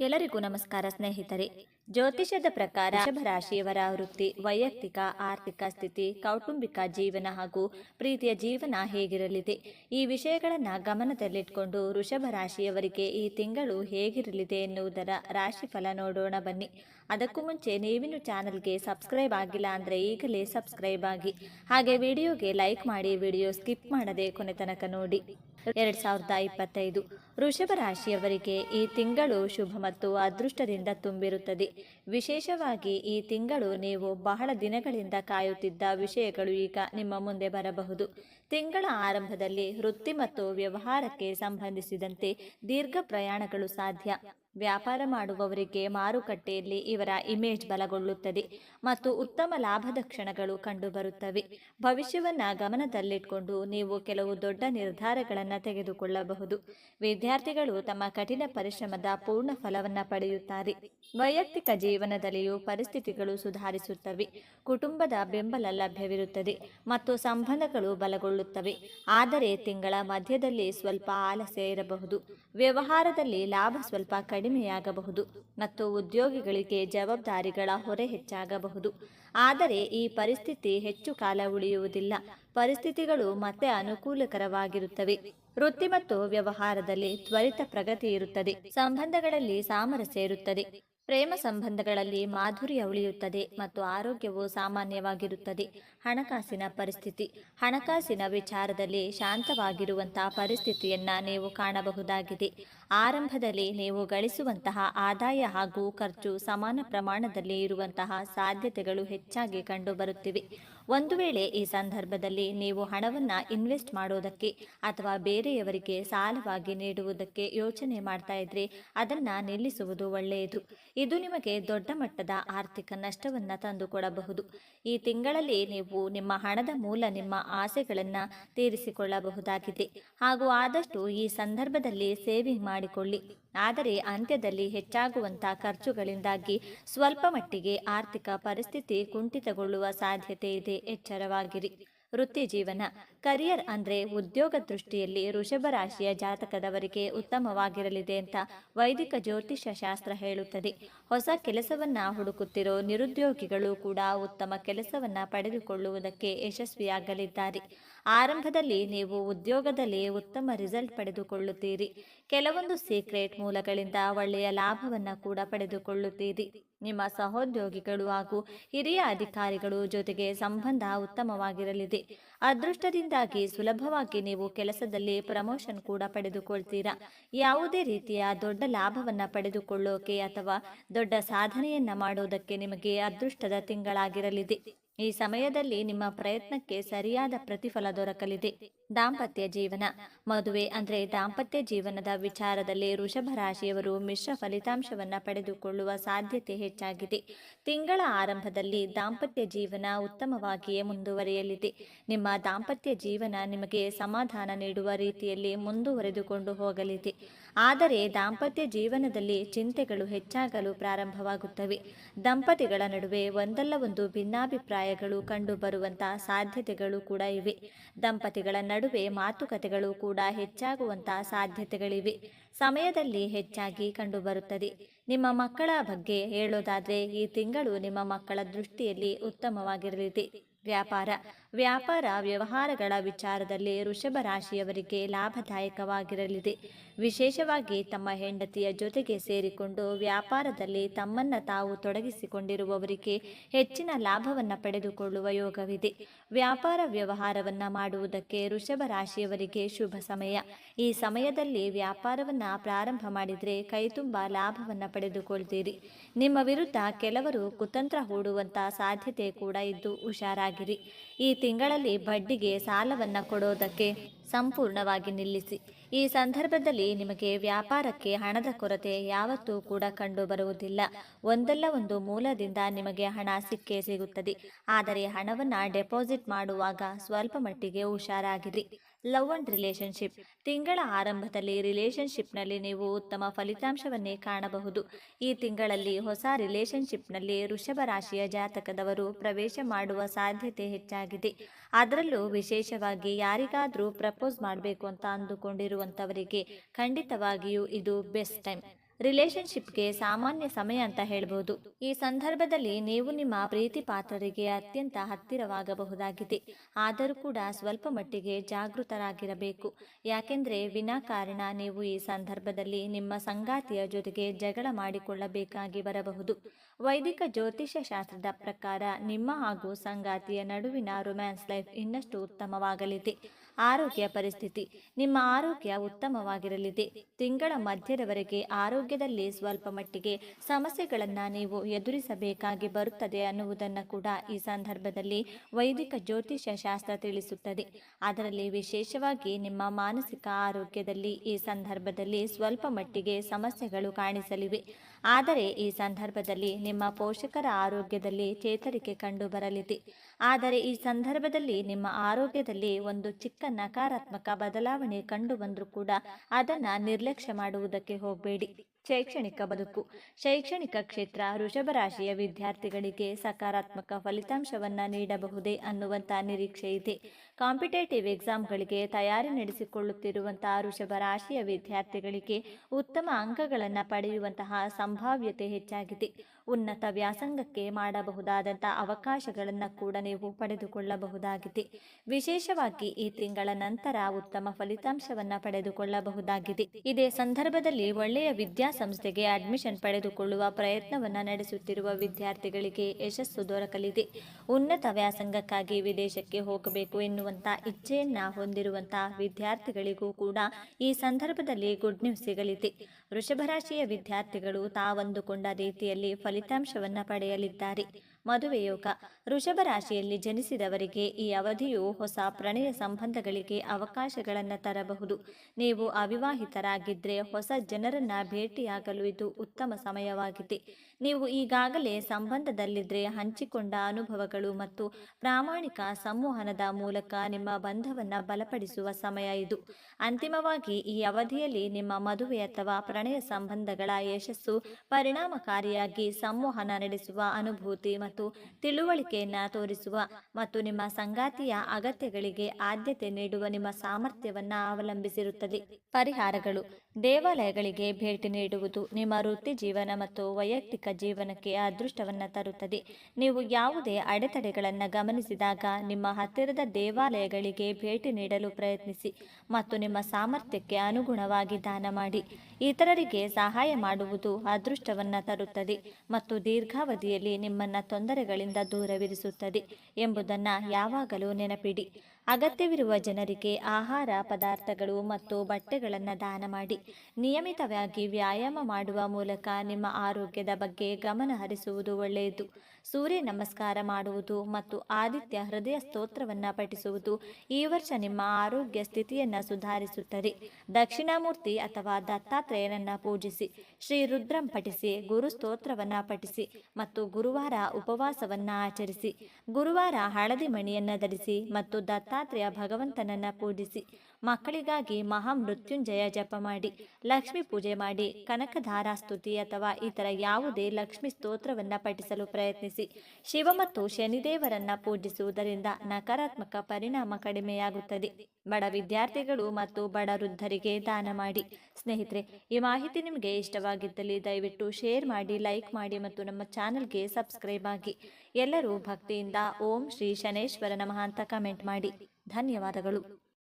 ಎಲ್ಲರಿಗೂ ನಮಸ್ಕಾರ ಸ್ನೇಹಿತರೆ. ಜ್ಯೋತಿಷದ ಪ್ರಕಾರ ರಾಶಿಯವರ ವೃತ್ತಿ, ವೈಯಕ್ತಿಕ, ಆರ್ಥಿಕ ಸ್ಥಿತಿ, ಕೌಟುಂಬಿಕ ಜೀವನ ಹಾಗೂ ಪ್ರೀತಿಯ ಜೀವನ ಹೇಗಿರಲಿದೆ? ಈ ವಿಷಯಗಳನ್ನು ಗಮನದಲ್ಲಿಟ್ಕೊಂಡು ಋಷಭ ರಾಶಿಯವರಿಗೆ ಈ ತಿಂಗಳು ಹೇಗಿರಲಿದೆ ಎನ್ನುವುದರ ರಾಶಿಫಲ ನೋಡೋಣ ಬನ್ನಿ. ಅದಕ್ಕೂ ಮುಂಚೆ ನೀವಿನ್ನು ಚಾನಲ್ಗೆ ಸಬ್ಸ್ಕ್ರೈಬ್ ಆಗಿಲ್ಲ ಅಂದರೆ ಈಗಲೇ ಸಬ್ಸ್ಕ್ರೈಬ್ ಆಗಿ. ಹಾಗೆ ವಿಡಿಯೋಗೆ ಲೈಕ್ ಮಾಡಿ, ವಿಡಿಯೋ ಸ್ಕಿಪ್ ಮಾಡದೆ ಕೊನೆ ತನಕ ನೋಡಿ. ಎರಡ್ ಸಾವಿರದ ಇಪ್ಪತ್ತೈದು. ವೃಷಭ ರಾಶಿಯವರಿಗೆ ಈ ತಿಂಗಳು ಶುಭ ಮತ್ತು ಅದೃಷ್ಟದಿಂದ ತುಂಬಿರುತ್ತದೆ. ವಿಶೇಷವಾಗಿ ಈ ತಿಂಗಳು ನೀವು ಬಹಳ ದಿನಗಳಿಂದ ಕಾಯುತ್ತಿದ್ದ ವಿಷಯಗಳು ಈಗ ನಿಮ್ಮ ಮುಂದೆ ಬರಬಹುದು. ತಿಂಗಳ ಆರಂಭದಲ್ಲಿ ವೃತ್ತಿ ಮತ್ತು ವ್ಯವಹಾರಕ್ಕೆ ಸಂಬಂಧಿಸಿದಂತೆ ದೀರ್ಘ ಪ್ರಯಾಣಗಳು ಸಾಧ್ಯ. ವ್ಯಾಪಾರ ಮಾಡುವವರಿಗೆ ಮಾರುಕಟ್ಟೆಯಲ್ಲಿ ಇವರ ಇಮೇಜ್ ಬಲಗೊಳ್ಳುತ್ತದೆ ಮತ್ತು ಉತ್ತಮ ಲಾಭದ ಕ್ಷಣಗಳು ಕಂಡುಬರುತ್ತವೆ. ಭವಿಷ್ಯವನ್ನು ಗಮನದಲ್ಲಿಟ್ಕೊಂಡು ನೀವು ಕೆಲವು ದೊಡ್ಡ ನಿರ್ಧಾರಗಳನ್ನು ತೆಗೆದುಕೊಳ್ಳಬಹುದು. ವಿದ್ಯಾರ್ಥಿಗಳು ತಮ್ಮ ಕಠಿಣ ಪರಿಶ್ರಮದ ಪೂರ್ಣ ಫಲವನ್ನು ಪಡೆಯುತ್ತಾರೆ. ವೈಯಕ್ತಿಕ ಜೀವನದಲ್ಲಿಯೂ ಪರಿಸ್ಥಿತಿಗಳು ಸುಧಾರಿಸುತ್ತವೆ. ಕುಟುಂಬದ ಬೆಂಬಲ ಲಭ್ಯವಿರುತ್ತದೆ ಮತ್ತು ಸಂಬಂಧಗಳು ಬಲಗೊಳ್ಳುತ್ತವೆ. ಆದರೆ ತಿಂಗಳ ಮಧ್ಯದಲ್ಲಿ ಸ್ವಲ್ಪ ಆಲಸ್ಯ ಇರಬಹುದು. ವ್ಯವಹಾರದಲ್ಲಿ ಲಾಭ ಸ್ವಲ್ಪ ಕಡಿಮೆಯಾಗಬಹುದು ಮತ್ತು ಉದ್ಯೋಗಿಗಳಿಗೆ ಜವಾಬ್ದಾರಿಗಳ ಹೊರೆ ಹೆಚ್ಚಾಗಬಹುದು. ಆದರೆ ಈ ಪರಿಸ್ಥಿತಿ ಹೆಚ್ಚು ಕಾಲ ಉಳಿಯುವುದಿಲ್ಲ. ಪರಿಸ್ಥಿತಿಗಳು ಮತ್ತೆ ಅನುಕೂಲಕರವಾಗಿರುತ್ತವೆ. ವೃತ್ತಿ ಮತ್ತು ವ್ಯವಹಾರದಲ್ಲಿ ತ್ವರಿತ ಪ್ರಗತಿ ಇರುತ್ತದೆ. ಸಂಬಂಧಗಳಲ್ಲಿ ಸಾಮರಸ್ಯ ಇರುತ್ತದೆ. ಪ್ರೇಮ ಸಂಬಂಧಗಳಲ್ಲಿ ಮಾಧುರ್ಯ ಉಳಿಯುತ್ತದೆ ಮತ್ತು ಆರೋಗ್ಯವು ಸಾಮಾನ್ಯವಾಗಿರುತ್ತದೆ. ಹಣಕಾಸಿನ ಪರಿಸ್ಥಿತಿ. ಹಣಕಾಸಿನ ವಿಚಾರದಲ್ಲಿ ಶಾಂತವಾಗಿರುವಂತಹ ಪರಿಸ್ಥಿತಿಯನ್ನ ನೀವು ಕಾಣಬಹುದಾಗಿದೆ. ಆರಂಭದಲ್ಲಿ ನೀವು ಗಳಿಸುವಂತಹ ಆದಾಯ ಹಾಗೂ ಖರ್ಚು ಸಮಾನ ಪ್ರಮಾಣದಲ್ಲಿ ಇರುವಂತಹ ಸಾಧ್ಯತೆಗಳು ಹೆಚ್ಚಾಗಿ ಕಂಡುಬರುತ್ತಿವೆ. ಒಂದು ವೇಳೆ ಈ ಸಂದರ್ಭದಲ್ಲಿ ನೀವು ಹಣವನ್ನು ಇನ್ವೆಸ್ಟ್ ಮಾಡೋದಕ್ಕೆ ಅಥವಾ ಬೇರೆಯವರಿಗೆ ಸಾಲವಾಗಿ ನೀಡುವುದಕ್ಕೆ ಯೋಚನೆ ಮಾಡ್ತಾ ಇದ್ರೆ ಅದನ್ನು ನಿಲ್ಲಿಸುವುದು ಒಳ್ಳೆಯದು. ಇದು ನಿಮಗೆ ದೊಡ್ಡ ಮಟ್ಟದ ಆರ್ಥಿಕ ನಷ್ಟವನ್ನು ತಂದುಕೊಡಬಹುದು. ಈ ತಿಂಗಳಲ್ಲಿ ನೀವು ನಿಮ್ಮ ಹಣದ ಮೂಲ ನಿಮ್ಮ ಆಸೆಗಳನ್ನು ತೀರಿಸಿಕೊಳ್ಳಬಹುದಾಗಿದೆ. ಹಾಗೂ ಆದಷ್ಟು ಈ ಸಂದರ್ಭದಲ್ಲಿ ಸೇವಿಂಗ್ ಮಾಡಿಕೊಳ್ಳಿ. ಆದರೆ ಅಂತ್ಯದಲ್ಲಿ ಹೆಚ್ಚಾಗುವಂಥ ಖರ್ಚುಗಳಿಂದಾಗಿ ಸ್ವಲ್ಪ ಮಟ್ಟಿಗೆ ಆರ್ಥಿಕ ಪರಿಸ್ಥಿತಿ ಕುಂಠಿತಗೊಳ್ಳುವ ಸಾಧ್ಯತೆ ಇದೆ ಎಚ್ಚರವಾಗಿರಿ. ವೃತ್ತಿ ಜೀವನ ಕರಿಯರ್ ಅಂದ್ರೆ ಉದ್ಯೋಗ ದೃಷ್ಟಿಯಲ್ಲಿ ಋಷಭ ರಾಶಿಯ ಜಾತಕದವರಿಗೆ ಉತ್ತಮವಾಗಿರಲಿದೆ ಅಂತ ವೈದಿಕ ಜ್ಯೋತಿಷ್ಯ ಶಾಸ್ತ್ರ ಹೇಳುತ್ತದೆ. ಹೊಸ ಕೆಲಸವನ್ನ ಹುಡುಕುತ್ತಿರೋ ನಿರುದ್ಯೋಗಿಗಳು ಕೂಡ ಉತ್ತಮ ಕೆಲಸವನ್ನ ಪಡೆದುಕೊಳ್ಳುವುದಕ್ಕೆ ಯಶಸ್ವಿಯಾಗಲಿದ್ದಾರೆ. ಆರಂಭದಲ್ಲಿ ನೀವು ಉದ್ಯೋಗದಲ್ಲಿ ಉತ್ತಮ ರಿಸಲ್ಟ್ ಪಡೆದುಕೊಳ್ಳುತ್ತೀರಿ. ಕೆಲವೊಂದು ಸೀಕ್ರೆಟ್ ಮೂಲಗಳಿಂದ ಒಳ್ಳೆಯ ಲಾಭವನ್ನು ಕೂಡ ಪಡೆದುಕೊಳ್ಳುತ್ತೀರಿ. ನಿಮ್ಮ ಸಹೋದ್ಯೋಗಿಗಳು ಹಾಗೂ ಹಿರಿಯ ಅಧಿಕಾರಿಗಳು ಜೊತೆಗೆ ಸಂಬಂಧ ಉತ್ತಮವಾಗಿರಲಿದೆ. ಅದೃಷ್ಟದಿಂದಾಗಿ ಸುಲಭವಾಗಿ ನೀವು ಕೆಲಸದಲ್ಲಿ ಪ್ರಮೋಷನ್ ಕೂಡ ಪಡೆದುಕೊಳ್ತೀರಾ. ಯಾವುದೇ ರೀತಿಯ ದೊಡ್ಡ ಲಾಭವನ್ನು ಪಡೆದುಕೊಳ್ಳೋಕೆ ಅಥವಾ ದೊಡ್ಡ ಸಾಧನೆಯನ್ನ ಮಾಡೋದಕ್ಕೆ ನಿಮಗೆ ಅದೃಷ್ಟದ ತಿಂಗಳಾಗಿರಲಿದೆ. ಈ ಸಮಯದಲ್ಲಿ ನಿಮ್ಮ ಪ್ರಯತ್ನಕ್ಕೆ ಸರಿಯಾದ ಪ್ರತಿಫಲ ದೊರಕಲಿದೆ. ದಾಂಪತ್ಯ ಜೀವನ. ಮದುವೆ ಅಂದ್ರೆ ದಾಂಪತ್ಯ ಜೀವನದ ವಿಚಾರದಲ್ಲಿ ವೃಷಭ ರಾಶಿಯವರು ಮಿಶ್ರ ಫಲಿತಾಂಶವನ್ನ ಪಡೆದುಕೊಳ್ಳುವ ಸಾಧ್ಯತೆ ಹೆಚ್ಚಾಗಿದೆ. ತಿಂಗಳ ಆರಂಭದಲ್ಲಿ ದಾಂಪತ್ಯ ಜೀವನ ಉತ್ತಮವಾಗಿಯೇ ಮುಂದುವರಿಯಲಿದೆ. ನಿಮ್ಮ ದಾಂಪತ್ಯ ಜೀವನ ನಿಮಗೆ ಸಮಾಧಾನ ನೀಡುವ ರೀತಿಯಲ್ಲಿ ಮುಂದುವರೆದುಕೊಂಡು ಹೋಗಲಿದೆ. ಆದರೆ ದಾಂಪತ್ಯ ಜೀವನದಲ್ಲಿ ಚಿಂತೆಗಳು ಹೆಚ್ಚಾಗಲು ಪ್ರಾರಂಭವಾಗುತ್ತವೆ. ದಂಪತಿಗಳ ನಡುವೆ ಒಂದಲ್ಲ ಒಂದು ಭಿನ್ನಾಭಿಪ್ರಾಯಗಳು ಕಂಡುಬರುವಂತಹ ಸಾಧ್ಯತೆಗಳು ಕೂಡ ಇವೆ. ದಂಪತಿಗಳ ನಡುವೆ ಮಾತುಕತೆಗಳು ಕೂಡ ಹೆಚ್ಚಾಗುವಂತಹ ಸಾಧ್ಯತೆಗಳಿವೆ. ಸಮಯದಲ್ಲಿ ಹೆಚ್ಚಾಗಿ ಕಂಡುಬರುತ್ತದೆ. ನಿಮ್ಮ ಮಕ್ಕಳ ಬಗ್ಗೆ ಹೇಳೋದಾದರೆ ಈ ತಿಂಗಳು ನಿಮ್ಮ ಮಕ್ಕಳ ದೃಷ್ಟಿಯಲ್ಲಿ ಉತ್ತಮವಾಗಿರಲಿದೆ. ವ್ಯಾಪಾರ. ವ್ಯಾಪಾರ ವ್ಯವಹಾರಗಳ ವಿಚಾರದಲ್ಲಿ ವೃಷಭ ರಾಶಿಯವರಿಗೆ ಲಾಭದಾಯಕವಾಗಿರಲಿದೆ. ವಿಶೇಷವಾಗಿ ತಮ್ಮ ಹೆಂಡತಿಯ ಜೊತೆಗೆ ಸೇರಿಕೊಂಡು ವ್ಯಾಪಾರದಲ್ಲಿ ತಮ್ಮನ್ನ ತಾವು ತೊಡಗಿಸಿಕೊಂಡಿರುವವರಿಗೆ ಹೆಚ್ಚಿನ ಲಾಭವನ್ನು ಪಡೆದುಕೊಳ್ಳುವ ಯೋಗವಿದೆ. ವ್ಯಾಪಾರ ವ್ಯವಹಾರವನ್ನ ಮಾಡುವುದಕ್ಕೆ ವೃಷಭ ರಾಶಿಯವರಿಗೆ ಶುಭ ಸಮಯ. ಈ ಸಮಯದಲ್ಲಿ ವ್ಯಾಪಾರವನ್ನ ಪ್ರಾರಂಭ ಮಾಡಿದರೆ ಕೈತುಂಬ ಲಾಭವನ್ನು ಪಡೆದುಕೊಳ್ತೀರಿ. ನಿಮ್ಮ ವಿರುದ್ಧ ಕೆಲವರು ಕುತಂತ್ರ ಹೂಡುವಂಥ ಸಾಧ್ಯತೆ ಕೂಡ ಇದ್ದು ಹುಷಾರಾಗಿರಿ. ಈ ತಿಂಗಳಲ್ಲಿ ಬಡ್ಡಿಗೆ ಸಾಲವನ್ನು ಕೊಡೋದಕ್ಕೆ ಸಂಪೂರ್ಣವಾಗಿ ನಿಲ್ಲಿಸಿ. ಈ ಸಂದರ್ಭದಲ್ಲಿ ನಿಮಗೆ ವ್ಯಾಪಾರಕ್ಕೆ ಹಣದ ಕೊರತೆ ಯಾವತ್ತೂ ಕೂಡ ಕಂಡು ಬರುವುದಿಲ್ಲ. ಒಂದಲ್ಲ ಒಂದು ಮೂಲದಿಂದ ನಿಮಗೆ ಹಣ ಸಿಕ್ಕೇ ಸಿಗುತ್ತದೆ. ಆದರೆ ಹಣವನ್ನು ಡೆಪಾಸಿಟ್ ಮಾಡುವಾಗ ಸ್ವಲ್ಪ ಮಟ್ಟಿಗೆ ಹುಷಾರಾಗಿರಿ. ಲವ್ ಅಂಡ್ ರಿಲೇಶನ್ಶಿಪ್ ತಿಂಗಳ ಆರಂಭದಲ್ಲಿ ರಿಲೇಶನ್ಶಿಪ್ನಲ್ಲಿ ನೀವು ಉತ್ತಮ ಫಲಿತಾಂಶವನ್ನೇ ಕಾಣಬಹುದು. ಈ ತಿಂಗಳಲ್ಲಿ ಹೊಸ ರಿಲೇಶನ್ಶಿಪ್ನಲ್ಲಿ ವೃಷಭ ರಾಶಿಯ ಜಾತಕದವರು ಪ್ರವೇಶ ಮಾಡುವ ಸಾಧ್ಯತೆ ಹೆಚ್ಚಾಗಿದೆ. ಅದರಲ್ಲೂ ವಿಶೇಷವಾಗಿ ಯಾರಿಗಾದರೂ ಪ್ರಪೋಸ್ ಮಾಡಬೇಕು ಅಂತ ಅಂದುಕೊಂಡಿರುವಂಥವರಿಗೆ ಖಂಡಿತವಾಗಿಯೂ ಇದು ಬೆಸ್ಟ್ ಟೈಮ್ ರಿಲೇಶನ್ಶಿಪ್ಗೆ ಸಾಮಾನ್ಯ ಸಮಯ ಅಂತ ಹೇಳ್ಬೋದು. ಈ ಸಂದರ್ಭದಲ್ಲಿ ನೀವು ನಿಮ್ಮ ಪ್ರೀತಿ ಪಾತ್ರರಿಗೆ ಅತ್ಯಂತ ಹತ್ತಿರವಾಗಬಹುದಾಗಿದೆ. ಆದರೂ ಕೂಡ ಸ್ವಲ್ಪ ಮಟ್ಟಿಗೆ ಜಾಗೃತರಾಗಿರಬೇಕು. ಯಾಕೆಂದರೆ ವಿನಾಕಾರಣ ನೀವು ಈ ಸಂದರ್ಭದಲ್ಲಿ ನಿಮ್ಮ ಸಂಗಾತಿಯ ಜೊತೆಗೆ ಜಗಳ ಮಾಡಿಕೊಳ್ಳಬೇಕಾಗಿ ಬರಬಹುದು. ವೈದಿಕ ಜ್ಯೋತಿಷ್ಯ ಶಾಸ್ತ್ರದ ಪ್ರಕಾರ ನಿಮ್ಮ ಹಾಗೂ ಸಂಗಾತಿಯ ನಡುವಿನ ರೊಮ್ಯಾನ್ಸ್ ಲೈಫ್ ಇನ್ನಷ್ಟು ಉತ್ತಮವಾಗಲಿದೆ. ಆರೋಗ್ಯ ಪರಿಸ್ಥಿತಿ. ನಿಮ್ಮ ಆರೋಗ್ಯ ಉತ್ತಮವಾಗಿರಲಿದೆ. ತಿಂಗಳ ಮಧ್ಯದವರೆಗೆ ಆರೋಗ್ಯದಲ್ಲಿ ಸ್ವಲ್ಪ ಮಟ್ಟಿಗೆ ಸಮಸ್ಯೆಗಳನ್ನು ನೀವು ಎದುರಿಸಬೇಕಾಗಿ ಬರುತ್ತದೆ ಅನ್ನುವುದನ್ನು ಕೂಡ ಈ ಸಂದರ್ಭದಲ್ಲಿ ವೈದಿಕ ಜ್ಯೋತಿಷ್ಯ ಶಾಸ್ತ್ರ ತಿಳಿಸುತ್ತದೆ. ಅದರಲ್ಲಿ ವಿಶೇಷವಾಗಿ ನಿಮ್ಮ ಮಾನಸಿಕ ಆರೋಗ್ಯದಲ್ಲಿ ಈ ಸಂದರ್ಭದಲ್ಲಿ ಸ್ವಲ್ಪ ಮಟ್ಟಿಗೆ ಸಮಸ್ಯೆಗಳು ಕಾಣಿಸಲಿವೆ. ಆದರೆ ಈ ಸಂದರ್ಭದಲ್ಲಿ ನಿಮ್ಮ ಪೋಷಕರ ಆರೋಗ್ಯದಲ್ಲಿ ಚೇತರಿಕೆ ಕಂಡು ಬರಲಿದೆ ಆದರೆ ಈ ಸಂದರ್ಭದಲ್ಲಿ ನಿಮ್ಮ ಆರೋಗ್ಯದಲ್ಲಿ ಒಂದು ಚಿಕ್ಕ ನಕಾರಾತ್ಮಕ ಬದಲಾವಣೆ ಕಂಡು ಬಂದರೂ ಕೂಡ ಅದನ್ನು ನಿರ್ಲಕ್ಷ್ಯ ಮಾಡುವುದಕ್ಕೆ ಹೋಗಬೇಡಿ. ಶೈಕ್ಷಣಿಕ ಬದುಕು. ಶೈಕ್ಷಣಿಕ ಕ್ಷೇತ್ರ ವೃಷಭ ರಾಶಿಯ ವಿದ್ಯಾರ್ಥಿಗಳಿಗೆ ಸಕಾರಾತ್ಮಕ ಫಲಿತಾಂಶವನ್ನು ನೀಡಬಹುದೇ ಅನ್ನುವಂಥ ನಿರೀಕ್ಷೆ ಇದೆ. ಕಾಂಪಿಟೇಟಿವ್ ಎಕ್ಸಾಮ್ಗಳಿಗೆ ತಯಾರಿ ನಡೆಸಿಕೊಳ್ಳುತ್ತಿರುವಂತಹ ವೃಷಭ ರಾಶಿಯ ವಿದ್ಯಾರ್ಥಿಗಳಿಗೆ ಉತ್ತಮ ಅಂಕಗಳನ್ನು ಪಡೆಯುವಂತಹ ಸಂಭಾವ್ಯತೆ ಹೆಚ್ಚಾಗಿದೆ. ಉನ್ನತ ವ್ಯಾಸಂಗಕ್ಕೆ ಮಾಡಬಹುದಾದಂಥ ಅವಕಾಶಗಳನ್ನು ಕೂಡ ನೀವು ಪಡೆದುಕೊಳ್ಳಬಹುದಾಗಿದೆ. ವಿಶೇಷವಾಗಿ ಈ ತಿಂಗಳ ನಂತರ ಉತ್ತಮ ಫಲಿತಾಂಶವನ್ನು ಪಡೆದುಕೊಳ್ಳಬಹುದಾಗಿದೆ. ಇದೇ ಸಂದರ್ಭದಲ್ಲಿ ಒಳ್ಳೆಯ ವಿದ್ಯಾಸಂಸ್ಥೆಗೆ ಅಡ್ಮಿಷನ್ ಪಡೆದುಕೊಳ್ಳುವ ಪ್ರಯತ್ನವನ್ನು ನಡೆಸುತ್ತಿರುವ ವಿದ್ಯಾರ್ಥಿಗಳಿಗೆ ಯಶಸ್ಸು ದೊರಕಲಿದೆ. ಉನ್ನತ ವ್ಯಾಸಂಗಕ್ಕಾಗಿ ವಿದೇಶಕ್ಕೆ ಹೋಗಬೇಕು ಎನ್ನುವಂಥ ಇಚ್ಛೆಯನ್ನು ಹೊಂದಿರುವಂತಹ ವಿದ್ಯಾರ್ಥಿಗಳಿಗೂ ಕೂಡ ಈ ಸಂದರ್ಭದಲ್ಲಿ ಗುಡ್ ನ್ಯೂಸ್ ಸಿಗಲಿದೆ. ವೃಷಭ ರಾಶಿಯ ವಿದ್ಯಾರ್ಥಿಗಳು ತಾವಂದುಕೊಂಡ ರೀತಿಯಲ್ಲಿ ಫಲಿತಾಂಶವನ್ನ ಪಡೆಯಲಿದ್ದಾರೆ. ಮದುವೆ ಋಷಭ ರಾಶಿಯಲ್ಲಿ ಜನಿಸಿದವರಿಗೆ ಈ ಅವಧಿಯು ಹೊಸ ಪ್ರಣಯ ಸಂಬಂಧಗಳಿಗೆ ಅವಕಾಶಗಳನ್ನು ತರಬಹುದು. ನೀವು ಅವಿವಾಹಿತರಾಗಿದ್ದರೆ ಹೊಸ ಜನರನ್ನು ಭೇಟಿಯಾಗಲು ಇದು ಉತ್ತಮ ಸಮಯವಾಗಿದೆ. ನೀವು ಈಗಾಗಲೇ ಸಂಬಂಧದಲ್ಲಿದ್ದರೆ ಹಂಚಿಕೊಂಡ ಅನುಭವಗಳು ಮತ್ತು ಪ್ರಾಮಾಣಿಕ ಸಂವಹನದ ಮೂಲಕ ನಿಮ್ಮ ಬಂಧವನ್ನು ಬಲಪಡಿಸುವ ಸಮಯ ಇದು. ಅಂತಿಮವಾಗಿ ಈ ಅವಧಿಯಲ್ಲಿ ನಿಮ್ಮ ಮದುವೆ ಅಥವಾ ಪ್ರಣಯ ಸಂಬಂಧಗಳ ಯಶಸ್ಸು ಪರಿಣಾಮಕಾರಿಯಾಗಿ ಸಂವಹನ ನಡೆಸುವ ಅನುಭೂತಿ ತಿಳುವಳಿಕೆಯನ್ನ ತೋರಿಸುವ ಮತ್ತು ನಿಮ್ಮ ಸಂಗಾತಿಯ ಅಗತ್ಯಗಳಿಗೆ ಆದ್ಯತೆ ನೀಡುವ ನಿಮ್ಮ ಸಾಮರ್ಥ್ಯವನ್ನು ಅವಲಂಬಿಸಿರುತ್ತದೆ. ಪರಿಹಾರಗಳು. ದೇವಾಲಯಗಳಿಗೆ ಭೇಟಿ ನೀಡುವುದು ನಿಮ್ಮ ವೃತ್ತಿ ಜೀವನ ಮತ್ತು ವೈಯಕ್ತಿಕ ಜೀವನಕ್ಕೆ ಅದೃಷ್ಟವನ್ನು ತರುತ್ತದೆ. ನೀವು ಯಾವುದೇ ಅಡೆತಡೆಗಳನ್ನು ಗಮನಿಸಿದಾಗ ನಿಮ್ಮ ಹತ್ತಿರದ ದೇವಾಲಯಗಳಿಗೆ ಭೇಟಿ ನೀಡಲು ಪ್ರಯತ್ನಿಸಿ ಮತ್ತು ನಿಮ್ಮ ಸಾಮರ್ಥ್ಯಕ್ಕೆ ಅನುಗುಣವಾಗಿ ದಾನ ಮಾಡಿ. ಇತರರಿಗೆ ಸಹಾಯ ಮಾಡುವುದು ಅದೃಷ್ಟವನ್ನು ತರುತ್ತದೆ ಮತ್ತು ದೀರ್ಘಾವಧಿಯಲ್ಲಿ ನಿಮ್ಮನ್ನು ತೊಂದರೆಗಳಿಂದ ದೂರವಿರಿಸುತ್ತದೆ ಎಂಬುದನ್ನು ಯಾವಾಗಲೂ ನೆನಪಿಡಿ. ಅಗತ್ಯವಿರುವ ಜನರಿಗೆ ಆಹಾರ ಪದಾರ್ಥಗಳು ಮತ್ತು ಬಟ್ಟೆಗಳನ್ನು ದಾನ ಮಾಡಿ. ನಿಯಮಿತವಾಗಿ ವ್ಯಾಯಾಮ ಮಾಡುವ ಮೂಲಕ ನಿಮ್ಮ ಆರೋಗ್ಯದ ಬಗ್ಗೆ ಗಮನ ಹರಿಸುವುದು ಒಳ್ಳೆಯದು. ಸೂರ್ಯ ನಮಸ್ಕಾರ ಮಾಡುವುದು ಮತ್ತು ಆದಿತ್ಯ ಹೃದಯ ಸ್ತೋತ್ರವನ್ನು ಪಠಿಸುವುದು ಈ ವರ್ಷ ನಿಮ್ಮ ಆರೋಗ್ಯ ಸ್ಥಿತಿಯನ್ನು ಸುಧಾರಿಸುತ್ತದೆ. ದಕ್ಷಿಣಾಮೂರ್ತಿ ಅಥವಾ ದತ್ತಾತ್ರೇಯನನ್ನ ಪೂಜಿಸಿ, ಶ್ರೀ ರುದ್ರಂ ಪಠಿಸಿ, ಗುರು ಸ್ತೋತ್ರವನ್ನು ಪಠಿಸಿ ಮತ್ತು ಗುರುವಾರ ಉಪವಾಸವನ್ನ ಆಚರಿಸಿ, ಗುರುವಾರ ಹಳದಿ ಮಣಿಯನ್ನು ಧರಿಸಿ ಮತ್ತು ದತ್ತಾತ್ರೇಯ ಭಗವಂತನನ್ನ ಪೂಜಿಸಿ, ಮಕ್ಕಳಿಗಾಗಿ ಮಹಾಮೃತ್ಯುಂಜಯ ಜಪ ಮಾಡಿ, ಲಕ್ಷ್ಮಿ ಪೂಜೆ ಮಾಡಿ, ಕನಕಧಾರಾ ಸ್ತುತಿ ಅಥವಾ ಇತರ ಯಾವುದೇ ಲಕ್ಷ್ಮಿ ಸ್ತೋತ್ರವನ್ನ ಪಠಿಸಲು ಪ್ರಯತ್ನಿಸಿ. ಶಿವ ಮತ್ತು ಶನಿದೇವರನ್ನ ಪೂಜಿಸುವುದರಿಂದ ನಕಾರಾತ್ಮಕ ಪರಿಣಾಮ ಕಡಿಮೆಯಾಗುತ್ತದೆ. ಬಡ ವಿದ್ಯಾರ್ಥಿಗಳು ಮತ್ತು ಬಡ ವೃದ್ಧರಿಗೆ ದಾನ ಮಾಡಿ. ಸ್ನೇಹಿತರೆ, ಈ ಮಾಹಿತಿ ನಿಮಗೆ ಇಷ್ಟವಾಗಿದ್ದಲ್ಲಿ ದಯವಿಟ್ಟು ಶೇರ್ ಮಾಡಿ, ಲೈಕ್ ಮಾಡಿ ಮತ್ತು ನಮ್ಮ ಚಾನಲ್ಗೆ ಸಬ್ಸ್ಕ್ರೈಬ್ ಆಗಿ. ಎಲ್ಲರೂ ಭಕ್ತಿಯಿಂದ ಓಂ ಶ್ರೀ ಶನೇಶ್ವರ ನಮಃ ಅಂತ ಕಮೆಂಟ್ ಮಾಡಿ. ಧನ್ಯವಾದಗಳು.